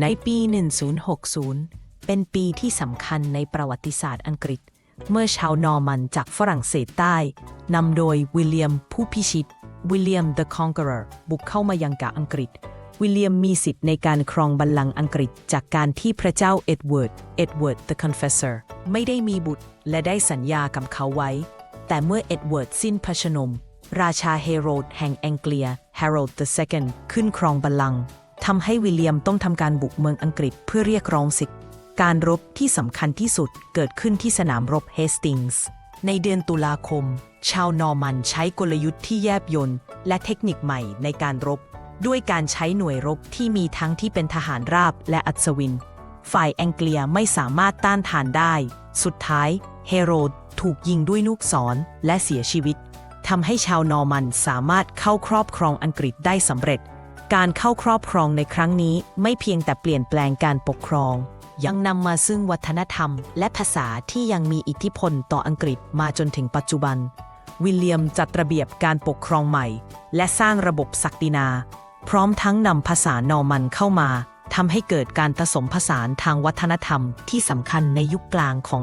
ในปี 1060 เป็นปีที่สำคัญในประวัติศาสตร์อังกฤษ เมื่อชาวนอร์มันจากฝรั่งเศสใต้นำโดยวิลเลียมผู้พิชิต วิลเลียม the Conqueror บุกเข้ามายังกะอังกฤษ วิลเลียมมีสิทธิ์ในการครองบัลลังก์อังกฤษ จากการที่พระเจ้าเอ็ดเวิร์ด เอ็ดเวิร์ด the Confessor ไม่ได้มีบุตร และได้สัญญากับเขาไว้ แต่เมื่อเอ็ดเวิร์ดสิ้นพระชนม ราชาเฮโรดแห่งแองเกลีย Harold II ขึ้นครองบัลลังก์ ทำให้วิลเลียมต้องทำการบุกเมืองอังกฤษเพื่อเรียกร้องสิทธิ์การรบที่สำคัญที่สุดเกิดขึ้นที่สนามรบเฮสติงส์ ในเดือนตุลาคม ชาวนอร์มันใช้กลยุทธ์ที่แยบยลและเทคนิคใหม่ในการรบ ด้วยการใช้หน่วยรบที่มีทั้งที่เป็นทหารราบและอัศวิน ฝ่ายแองเกลียไม่สามารถต้านทานได้ สุดท้าย เฮโรดถูกยิงด้วยลูกศรและเสียชีวิตทำให้ชาวนอร์มันสามารถเข้าครอบครองอังกฤษได้สำเร็จ การเข้าครอบครองในครั้งนี้ไม่เพียงแต่เปลี่ยนแปลงการปกครอง ยังนำมาซึ่งวัฒนธรรม และภาษาที่ยังมีอิทธิพลต่ออังกฤษมาจนถึงปัจจุบัน วิลเลียมจัดระเบียบการปกครองใหม่ และสร้างระบบศักดินา พร้อมทั้งนำภาษานอร์มันเข้ามาทำให้เกิดการผสมผสานทางวัฒนธรรมที่สำคัญในยุคกลางของ